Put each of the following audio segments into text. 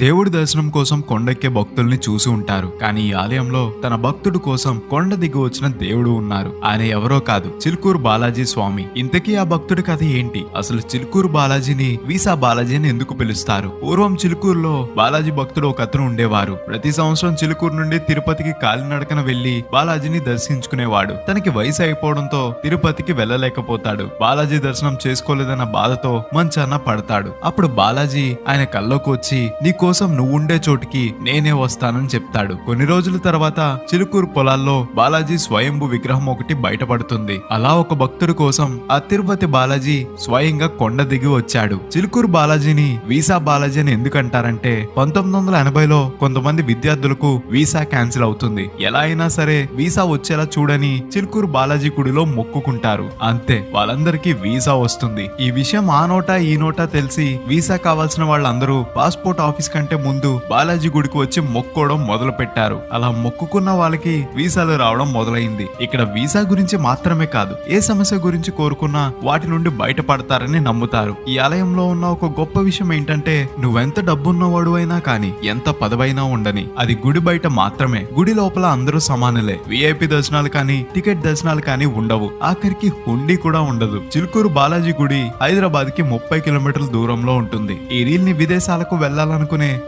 దేవుడి దర్శనం కోసం కొండెక్కే భక్తుల్ని చూసి ఉంటారు. కానీ ఈ ఆలయంలో తన భక్తుడు కోసం కొండ దిగి వచ్చిన దేవుడు ఉన్నారు. ఆయన ఎవరో కాదు చిలుకూరు బాలాజీ స్వామి. ఇంతకీ ఆ భక్తుడి కథ ఏంటి? అసలు చిలుకూరు బాలాజీని వీసా బాలాజీని ఎందుకు పిలుస్తారు? పూర్వం చిలుకూరులో బాలాజీ భక్తుడు ఒక అతను ఉండేవారు. ప్రతి సంవత్సరం చిలుకూరు నుండి తిరుపతికి కాలినడకన వెళ్ళి బాలాజీని దర్శించుకునేవాడు. తనకి వయసు అయిపోవడంతో తిరుపతికి వెళ్ళలేకపోతాడు. బాలాజీ దర్శనం చేసుకోలేదన్న బాధతో మంచాన పడతాడు. అప్పుడు బాలాజీ ఆయన కల్లోకి వచ్చి నీకోసం నువ్వుండే చోటికి నేనే వస్తానని చెప్తాడు. కొన్ని రోజుల తర్వాత చిలుకూరు పొలాల్లో బాలాజీ స్వయంభు విగ్రహం ఒకటి బయటపడుతుంది. అలా ఒక భక్తుడి కోసం ఆ తిరుపతి బాలాజీ స్వయంగా కొండ దిగి వచ్చాడు. చిలుకూరు బాలాజీని వీసా బాలాజీ అని ఎందుకంటారంటే పంతొమ్మిది వందల ఎనభైలో కొంతమంది విద్యార్థులకు వీసా క్యాన్సిల్ అవుతుంది. ఎలా అయినా సరే వీసా వచ్చేలా చూడని చిలుకూరు బాలాజీ గుడిలో మొక్కుకుంటారు. అంతే వాళ్ళందరికీ వీసా వస్తుంది. ఈ విషయం ఆ నోటా ఈ నోటా తెలిసి వీసా కావాల్సిన వాళ్ళందరూ పాస్పోర్ట్ ఆఫీస్ కంటే ముందు బాలాజీ గుడికి వచ్చి మొక్కోవడం మొదలు పెట్టారు అలా మొక్కుకున్న వాళ్ళకి వీసాలు రావడం మొదలైంది. ఇక్కడ వీసా గురించి మాత్రమే కాదు ఏ సమస్య గురించి కోరుకున్నా వాటి నుండి బయటపడతారని నమ్ముతారు. ఈ ఆలయంలో ఉన్న ఒక గొప్ప విషయం ఏంటంటే నువ్వెంత డబ్బున్నవాడు అయినా కానీ ఎంత పదవైనా ఉండని. అది గుడి బయట మాత్రమే. గుడి లోపల అందరూ సమానులే. విఐపి దర్శనాలు కానీ టికెట్ దర్శనాలు కానీ ఉండవు. ఆఖరికి హుండీ కూడా ఉండదు. చిలుకూరు బాలాజీ గుడి హైదరాబాద్కి ముప్పై కిలోమీటర్ల దూరంలో ఉంటుంది. ఈ రీల్ని విదేశాలకు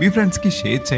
में फ्रेंड्स की शेयर से